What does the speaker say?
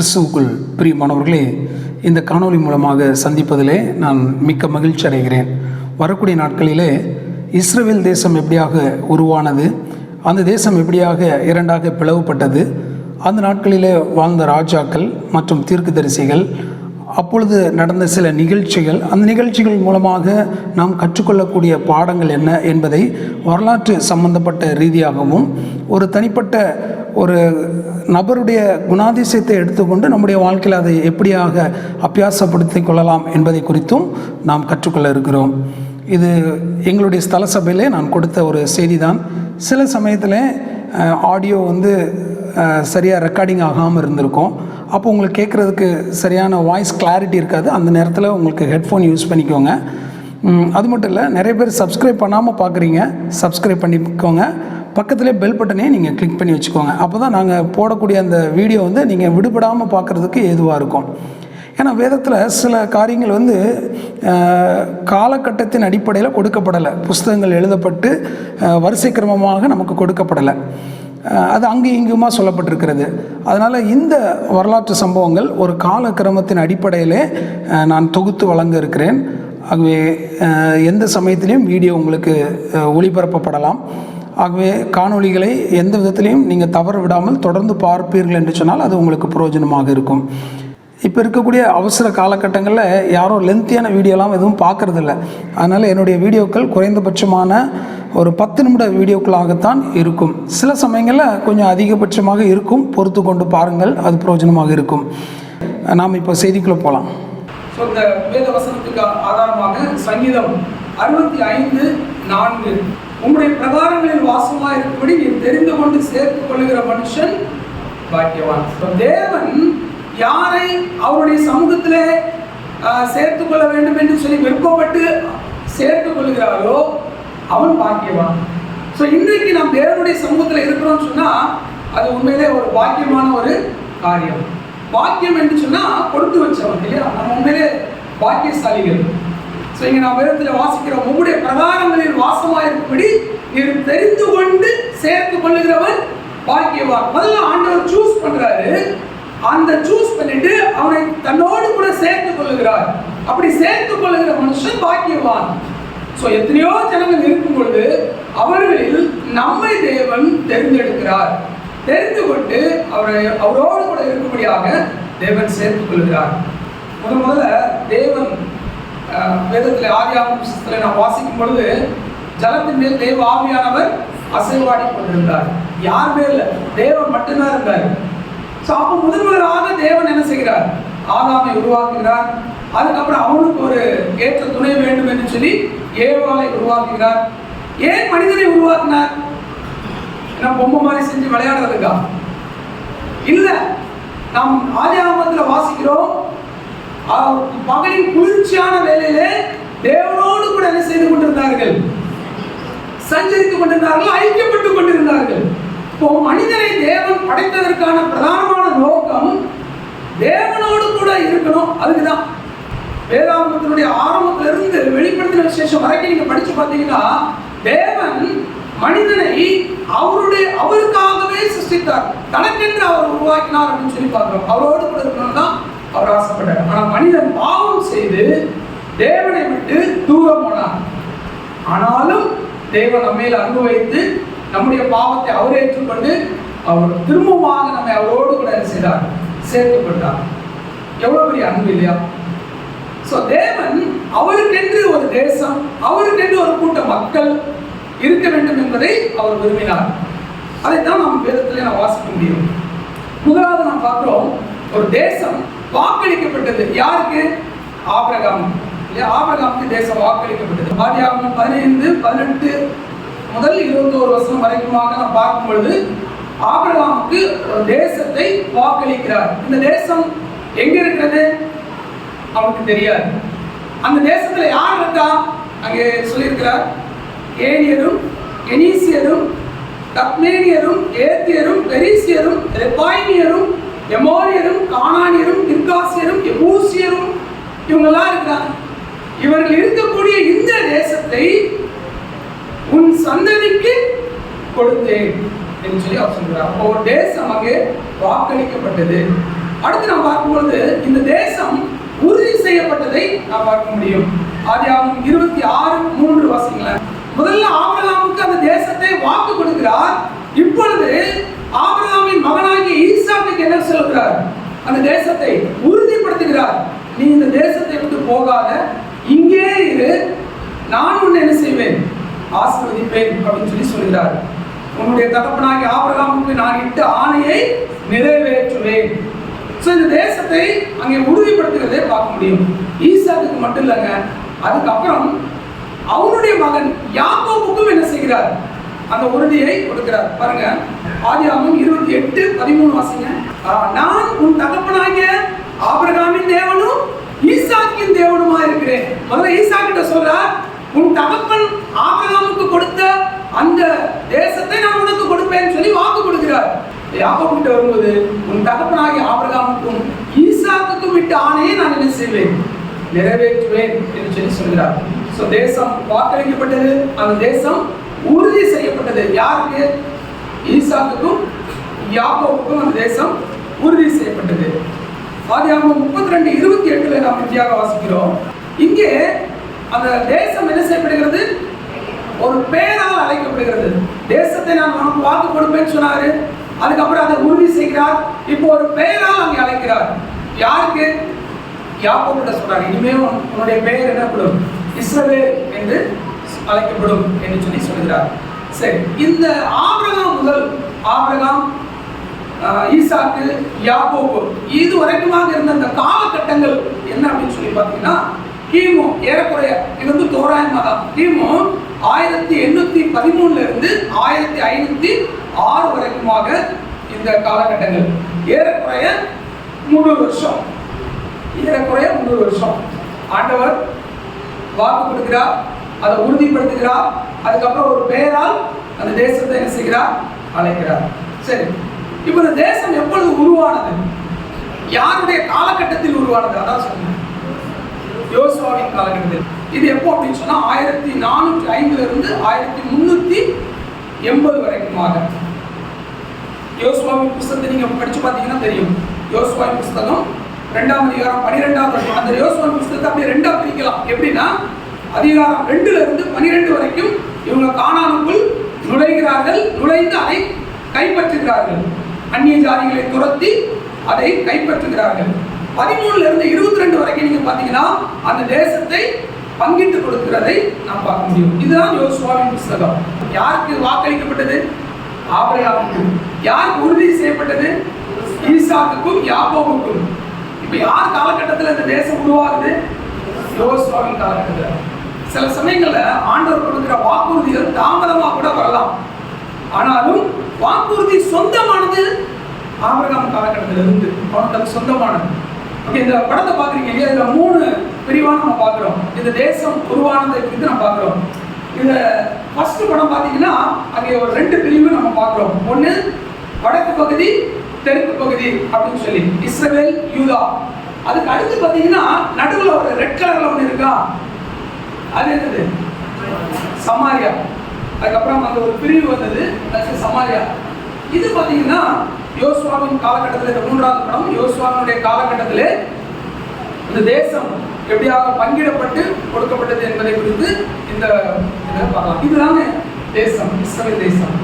கிறிஸ்துவுக்குள் பிரியமானவர்களே இந்த காணொளி மூலமாக சந்திப்பதிலே நான் மிக்க மகிழ்ச்சி அடைகிறேன். வரக்கூடிய நாட்களிலே இஸ்ரேல் தேசம் எப்படியாக உருவானது அந்த தேசம் எப்படியாக இரண்டாக பிளவுபட்டது அந்த நாட்களிலே வாழ்ந்த ராஜாக்கள் மற்றும் தீர்க்கதரிசிகள் அப்பொழுது நடந்த சில நிகழ்ச்சிகள் அந்த நிகழ்ச்சிகள் மூலமாக நாம் கற்றுக்கொள்ளக்கூடிய பாடங்கள் என்ன என்பதை வரலாற்று சம்பந்தப்பட்ட ரீதியாகவும் ஒரு தனிப்பட்ட ஒரு நபருடைய குணாதிசயத்தை எடுத்துக்கொண்டு நம்முடைய வாழ்க்கையில் அதை எப்படியாக அபியாசப்படுத்தி கொள்ளலாம் என்பதை குறித்தும் நாம் கற்றுக்கொள்ள இருக்கிறோம். இது எங்களுடைய ஸ்தல சபையிலே நான் கொடுத்த ஒரு செய்தி தான் சில சமயத்தில் ஆடியோ வந்து சரியாக ரெக்கார்டிங் ஆகாமல் இருந்திருக்கோம். அப்போ உங்களுக்கு கேட்குறதுக்கு சரியான வாய்ஸ் கிளாரிட்டி இருக்காது. அந்த நேரத்தில் உங்களுக்கு ஹெட்ஃபோன் யூஸ் பண்ணிக்கோங்க. அது மட்டும் இல்லை நிறைய பேர் சப்ஸ்கிரைப் பண்ணாமல் பார்க்குறீங்க சப்ஸ்கிரைப் பண்ணிக்கோங்க. பக்கத்துலேயே பெல் பட்டனையும் நீங்கள் கிளிக் பண்ணி வச்சுக்கோங்க. அப்போ தான் நாங்கள் போடக்கூடிய அந்த வீடியோ வந்து நீங்கள் விடுபடாமல் பார்க்குறதுக்கு ஏதுவாக இருக்கும். ஏன்னா வேதத்தில் சில காரியங்கள் வந்து காலகட்டத்தின் அடிப்படையில் கொடுக்கப்படலை. புஸ்தகங்கள் எழுதப்பட்டு வரிசை கிரமமாக நமக்கு கொடுக்கப்படலை. அது அங்கு இங்குமா சொல்லப்பட்டிருக்கிறது. அதனால் இந்த வரலாற்று சம்பவங்கள் ஒரு காலக்கிரமத்தின் அடிப்படையிலே நான் தொகுத்து வழங்க இருக்கிறேன். ஆகவே எந்த சமயத்திலையும் வீடியோ உங்களுக்கு ஒளிபரப்பப்படலாம். ஆகவே காணொளிகளை எந்த விதத்திலையும் நீங்கள் தவற விடாமல் தொடர்ந்து பார்ப்பீர்கள் என்று சொன்னால் அது உங்களுக்கு பிரயோஜனமாக இருக்கும். இப்போ இருக்கக்கூடிய அவசர காலகட்டங்களில் யாரும் லென்த்தியான வீடியோலாம் எதுவும் பார்க்கறதில்ல. அதனால் என்னுடைய வீடியோக்கள் குறைந்தபட்சமான ஒரு பத்து நிமிட வீடியோக்களாகத்தான் இருக்கும். சில சமயங்களில் கொஞ்சம் அதிகபட்சமாக இருக்கும். பொறுத்து கொண்டு பாருங்கள் அது பிரயோஜனமாக இருக்கும். நாம் இப்போ செய்திக்குள்ளே போகலாம் ஸோ இந்த வேத வசனத்துக்கு ஆதாரமாக சங்கீதம் அறுபத்தி ஐந்து நான்கு. உங்களுடைய பிரகாரங்களில் வாசமாக இருக்கும்படி நீ தெரிந்து கொண்டு சேர்த்துக் கொள்ளுகிற மனுஷன் பாக்கியவான். தேவன் யாரை அவருடைய சமூகத்திலே சேர்த்து சேர்த்துக் கொள்ள வேண்டும் என்று சொல்லி விருப்பப்பட்டு சேர்த்துக் கொள்கிறாரோ அவன் பாக்கியவான். ஸோ இன்றைக்கு நாம் தேவனுடைய சமூகத்தில் இருக்கிறோம்னு சொன்னால் அது உண்மையிலே ஒரு பாக்கியமான ஒரு காரியம். பாக்கியம் என்று சொன்னால் கொடுத்து வச்சவன் இல்லையா? நம்ம உண்மையிலே பாக்கியசாலிகள். ஸோ இங்கே நாம் வேதத்தில் வாசிக்கிறோம் உங்களுடைய பிரகாரங்களில் வாசமாயிருக்கும்படி நீர் தெரிந்து கொண்டு சேர்த்து கொள்ளுகிறவன் பாக்கியவான். முதல்ல ஆண்டவர் சூஸ் பண்ணுறாரு அந்த சூஸ் பண்ணிட்டு அவனை தன்னோடு கூட சேர்த்து கொள்ளுகிறார். அப்படி சேர்த்து கொள்ளுகிற மனுஷன் பாக்கியவான். ஸோ எத்தனையோ ஜனங்கள் இருக்கும் பொழுது அவர்களில் நம்மை தேவன் தேர்ந்தெடுக்கிறார். தெரிந்து கொண்டு அவரை அவரோடு கூட இருக்கும்படியாக தேவன் சேர்த்துக் கொள்கிறார். முதல் முதல்ல தேவன் வேதத்தில் ஆதியாகம நாம் நான் வாசிக்கும் பொழுது ஜலத்தின் மேல் தேவ ஆவியானவர் அசைவாடி கொண்டிருந்தார். யாருமே இல்லை தேவன் மட்டும்தான் இருந்தார். ஸோ அப்போ முதன் முதலாக தேவன் என்ன செய்கிறார்? ஆதாமை உருவாக்குகிறார். அதுக்கப்புறம் அவனுக்கு ஒரு ஏற்ற துணை வேண்டும் என்று சொல்லி ஏவாளை உருவாக்குகிறார். ஏன் மனிதனை உருவாக்கினார்? என்ன பொம்மை மாதிரி செஞ்சு விளையாடுறதுக்கா? இல்லை நாம் ஆதியாமத்தில் வாசிக்கிறோம் பகலின் குளிர்ச்சியான வேலையிலே தேவனோடு கூட என்ன செய்து கொண்டிருந்தார்கள்? சஞ்சரித்துக் கொண்டிருந்தார்கள் ஐக்கியப்பட்டுக் கொண்டிருந்தார்கள். இப்போ மனிதனை தேவன் படைத்ததற்கான பிரதானமான நோக்கம் தேவனோடு கூட இருக்கணும். அதுக்குதான். வேதாந்தத்தினுடைய ஆரம்பத்திலிருந்து வெளிப்படுத்தின விசேஷம் வரைக்கும் நீங்க படிச்சு பார்த்தீங்கன்னா தேவன் மனிதனை அவருடைய அவருக்காகவே சிருஷ்டித்தார். தனக்கென்று அவர் உருவாக்கினார் அப்படின்னு சொல்லி பார்க்கிறோம். அவரோடு கூட இருக்கணும் தான் அவர் ஆசைப்பட்டார். ஆனால் மனிதன் பாவம் செய்து தேவனை விட்டு தூரம் போனார். ஆனாலும் தேவன் நம்மையில் அன்பு வைத்து நம்முடைய பாவத்தை அவர் ஏற்றுக்கொண்டு அவர் திரும்பமாக நம்மை அவரோடு கூட செய்தார்? சேர்த்துக் எவ்வளோ எவ்வளவு பெரிய அன்பு இல்லையா? ஸோ தேவன் அவருக்கென்று ஒரு தேசம் அவருக்கென்று ஒரு கூட்ட மக்கள் இருக்க வேண்டும் என்பதை அவர் விரும்பினார். அதைத்தான் நாம் வேதத்திலே நாம் வாசிக்க முடியும். முதலாவது நாம் பார்க்கிறோம் ஒரு தேசம் வாக்களிக்கப்பட்டது. யாருக்கு? ஆபிரகாம். இல்லையா? ஆபிரகாமுக்கு தேசம் வாக்களிக்கப்பட்டது. ஆதியாகமம் பதினைந்து பதினெட்டு முதல் இருபத்தோரு வருஷம் வரைக்குமாக நாம் பார்க்கும் பொழுது ஆபிரகாமுக்கு ஒரு தேசத்தை வாக்களிக்கிறார். இந்த தேசம் எங்க இருக்கிறது? அவனுக்கு தெரியாது. அந்த தேசத்துல யார் இருக்கா? அங்கே சொல்லியிருக்கிறார். ஏனியரும் எனீசியரும் தக்மேனியரும் ஏத்தியரும் பெரிசியரும் ரெபாயினியரும் எமோரியரும் கானானியரும் கிர்காசியரும் எபூசியரும் இவங்கெல்லாம் இருக்கிறாங்க. இவர்கள் இருக்கக்கூடிய இந்த தேசத்தை உன் சந்ததிக்கு கொடுத்தேன் என்று சொல்லி அவர் சொல்கிறார் அப்போ ஒரு தேசம் அங்கே வாக்களிக்கப்பட்டது. அடுத்து நாம் பார்க்கும்பொழுது இந்த தேசம் உறுதி செய்யப்பட்டதை நாம் பார்க்க முடியும். ஆதியாகமம் இருபத்தி ஆறு மூன்று வாசிங்களேன் முதல்ல ஆபிரகாமுக்கு அந்த தேசத்தை வாக்கு கொடுக்கிறார். இப்பொழுது ஆபிரகாமின் மகனாகிய ஈசாக்கு என்ன சொல்கிறார்? அந்த தேசத்தை உறுதிப்படுத்துகிறார். நீ இந்த தேசத்தை விட்டு போகாத. இங்கே இரு. நான் உன்னை என்ன செய்வேன்? ஆசிர்வதிப்பேன் அப்படின்னு சொல்லி சொல்கிறார். உன்னுடைய தகப்பனாகி ஆபிரகாமுக்கு நான் இட்ட ஆணையை நிறைவேற்றுவேன். ஸோ இந்த தேசத்தை அங்கே உறுதிப்படுத்துகிறதே பார்க்க முடியும். ஈசாக்கு மட்டும் இல்லைங்க அதுக்கப்புறம் அவனுடைய மகன் யாக்கோபுக்கும் என்ன செய்கிறார்? அந்த உறுதியை கொடுக்கிறார். பாருங்க ஆதியாமும் இருபத்தி எட்டு பதிமூணு வாசிங்க. நான் உன் தகப்பனாகிய ஆபிரகாமின் தேவனும் ஈசாக்கின் தேவனுமா இருக்கிறேன் முதல்ல ஈசா கிட்ட சொல்றார் உன் தகப்பன் ஆபிரகாமுக்கு கொடுத்த அந்த தேசத்தை நான் உனக்கு கொடுப்பேன் சொல்லி வாக்கு கொடுக்கிறார். யாக்கோபு கிட்ட வரும்போது உன் தகப்பனாகி ஆபிரகாமுக்கும் ஈசாக்குக்கும் விட்டு ஆணையை நான் என்ன செய்வேன்? நிறைவேற்றுவேன் என்று சொல்லி சொல்கிறார். ஸோ தேசம் வாக்களிக்கப்பட்டது. அந்த தேசம் உறுதி செய்யப்பட்டது. யாருக்கு? ஈசாக்குக்கும் யாக்கோவுக்கும் அந்த தேசம் உறுதி செய்யப்பட்டது. ஆதியாகவும் முப்பத்தி ரெண்டு இருபத்தி எட்டுல நாம் இந்தியாக வாசிக்கிறோம். இங்கே அந்த தேசம் என்ன செய்யப்படுகிறது? ஒரு பெயரால் அழைக்கப்படுகிறது. தேசத்தை நான் உனக்கு வாக்கு கொடுப்பேன்னு சொன்னாரு. அதுக்கப்புறம் அதை உறுதி செய்கிறார். இப்போ ஒரு பெயரால் அங்கே அழைக்கிறார். யாருக்கு? யாக்கோபிட்ட சொல்றாரு. இனிமே உன்னுடைய பெயர் என்னப்படும்? இஸ்ரவே என்று அழைக்கப்படும் என்று சொல்லி சொல்கிறார். சரி இந்த ஆபிரகாம் முதல் ஆபிரகாம் ஈசாக்கு யாக்கோபு இது வரைக்குமாக இருந்த அந்த காலகட்டங்கள் என்ன அப்படின்னு சொல்லி பார்த்தீங்கன்னா கிமு ஏறக்குறைய இது வந்து தோராயமாக தான் கிமு ஆயிரத்தி எண்ணூத்தி பதிமூணுல இருந்து ஆயிரத்தி ஐநூத்தி ஆறு வரைக்குமாக இந்த காலகட்டங்கள். ஏறக்குறைய முந்நூறு வருஷம். ஏறக்குறைய முந்நூறு வருஷம். ஆண்டவர் வாக்கு கொடுக்கிறார் அதை உறுதிப்படுத்துகிறார் அதுக்கப்புறம் ஒரு பெயரால் அந்த தேசத்தை என்ன செய்கிறார்? அழைக்கிறார். சரி இப்போ இந்த தேசம் எப்பொழுது உருவானது? யாருடைய காலகட்டத்தில் உருவானது? அதான் சொன்னேன் யோசுவாவின் காலகட்டத்தில். இது எப்போ அப்படின்னு சொன்னால் ஆயிரத்தி நானூற்றி ஐந்துல இருந்து ஆயிரத்தி முன்னூத்தி எண்பது வரைக்குமாக. யோசுவாவின் புஸ்தகத்தை நீங்க படிச்சு பார்த்தீங்கன்னா தெரியும். யோசுவாவின் புஸ்தகம் ரெண்டாம் அதிகாரம் பனிரெண்டாவது அந்த யோசுவாவின் புஸ்தகத்தை அப்படியே ரெண்டாக பிரிக்கலாம். எப்படின்னா அதிகாரம் ரெண்டுல இருந்து பனிரெண்டு வரைக்கும் இவங்க காணானுக்குள் நுழைகிறார்கள். நுழைந்து அதை கைப்பற்றுகிறார்கள். அந்நிய ஜாதிகளை துரத்தி அதை கைப்பற்றுகிறார்கள். பதிமூணுல இருந்து இருபத்தி ரெண்டு வரைக்கும் நீங்க பாத்தீங்கன்னா அந்த தேசத்தை பங்கிட்டு கொடுக்கிறதை நாம் பார்க்க முடியும். இதுதான் யோசுவாவின் புஸ்தகம். யாருக்கு வாக்களிக்கப்பட்டது? ஆபிரகாமுக்கு யாருக்கு உறுதி செய்யப்பட்டது? ஈசாக்குக்கும் யாக்கோபுக்கும். இப்ப யார் காலகட்டத்தில் இந்த தேசம் உருவாகுது? யோசுவாவின் காலகட்டத்தில். சில சமயங்கள்ல ஆண்டவர் கொடுக்கிற வாக்குறுதிகள் தாமதமா கூட வரலாம். ஆனாலும் வாக்குறுதி சொந்தமானது ஆபிரகாம் காலகட்டத்தில் இருந்து அவனுக்கு சொந்தமானது. ஓகே இந்த படத்தை பார்க்குறீங்க இல்லையா? இதில் மூணு விரிவாக நம்ம பார்க்குறோம். இந்த தேசம் உருவானதை குறித்து நம்ம பார்க்குறோம். இந்த ஃபர்ஸ்ட் படம் பார்த்தீங்கன்னா அங்கே ஒரு ரெண்டு பிரிவு நம்ம பார்க்குறோம். ஒன்று வடக்கு பகுதி தெற்கு பகுதி அப்படின்னு சொல்லி இஸ்ரவேல் யூதா. அதுக்கு அடுத்து பார்த்தீங்கன்னா நடுவில் ஒரு ரெட் கலரில் ஒன்று இருக்கா? அது என்னது? சமாரியா. அதுக்கப்புறம் அந்த ஒரு பிரிவு வந்தது அது சமாரியா. இது பார்த்தீங்கன்னா யோசுவாவின் காலகட்டத்தில் இந்த மூன்றாவது படம் யோசுவாவினுடைய காலகட்டத்தில் இந்த தேசம் எப்படியாக பங்கிடப்பட்டு கொடுக்கப்பட்டது என்பதை குறித்து இந்த இதை பார்க்கலாம். இதுதாங்க தேசம் இஸ்ரவேல் தேசம்.